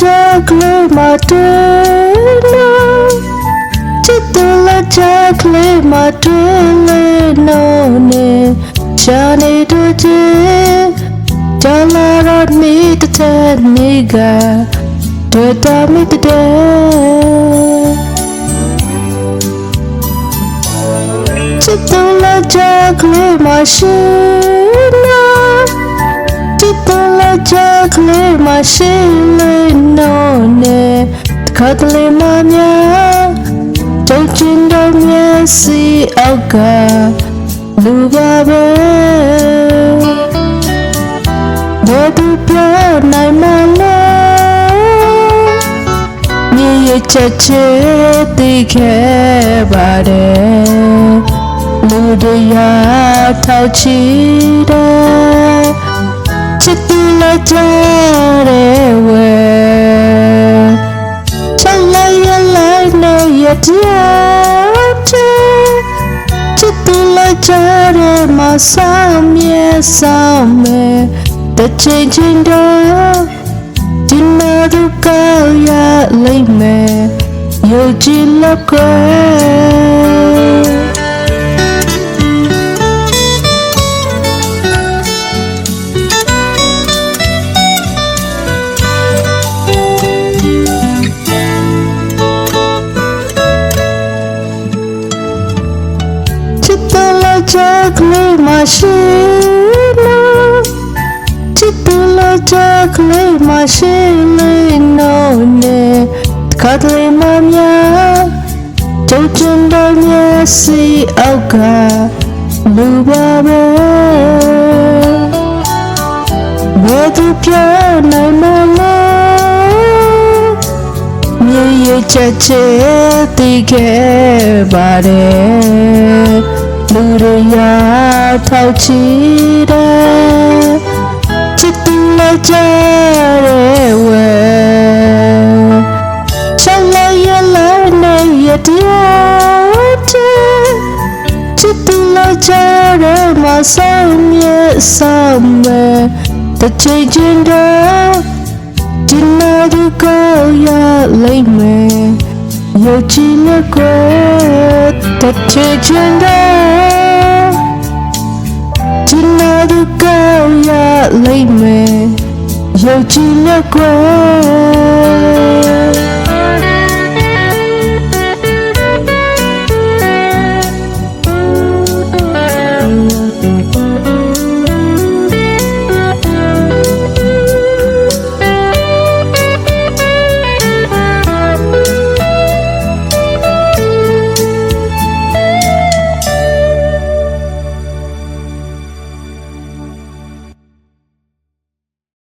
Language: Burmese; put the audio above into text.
chocolate my dear ချစ်သူလာချက်ကလေးမတွေ့လေနော်နဲ့ရှာနေတော့ချေကြလာတော့နေတဲ့နေက ခါတလေးမများတုတ်ချင်တော့မျက်စိအောက်ကလူပါပဲဘယ်သူပြောနိုင်မလဲမြေရချက်ချေသိခဲ့ပါတယ်လူတရားထောက်ချီတယ်ချစ်သူလည်းကြတဲ့ဝဲ က်ကြတဲ့မဆောင်မြဲဆောင်မဲ့တချိန်ချင်းတော့ဒီနာတို့ကောက်ရလိမ့်မယ်ယုံကြည်လို့ကွယ်ချ ချက်ကလေးမရှိနော်ချစ်တလာချက်ကလေးမရှိလေနော်နဲ့ခါတလေးမများကျုပ်ချင်တော်မျက်စိအောက်ကလူပါပဲဘယ်သူပြောနိုင်မလဲမြေရချက်ချေသိခဲ့ပါတယ်လူတွေရထောက် ချီတယ်ချစ်သူလည်းကြတဲ့ဝဲချက်လိုက်ရလိုက်နဲ့ရတဲ့ချစ်သူလည်းကြတဲ့မဆောင်မြဲဆောင်မဲ့တချင်ချင်းတော့ဒီနာဒီကောရလိမ့်မယ်ယုံကြည်လက်ကိုတချေ ဒီကောရလိ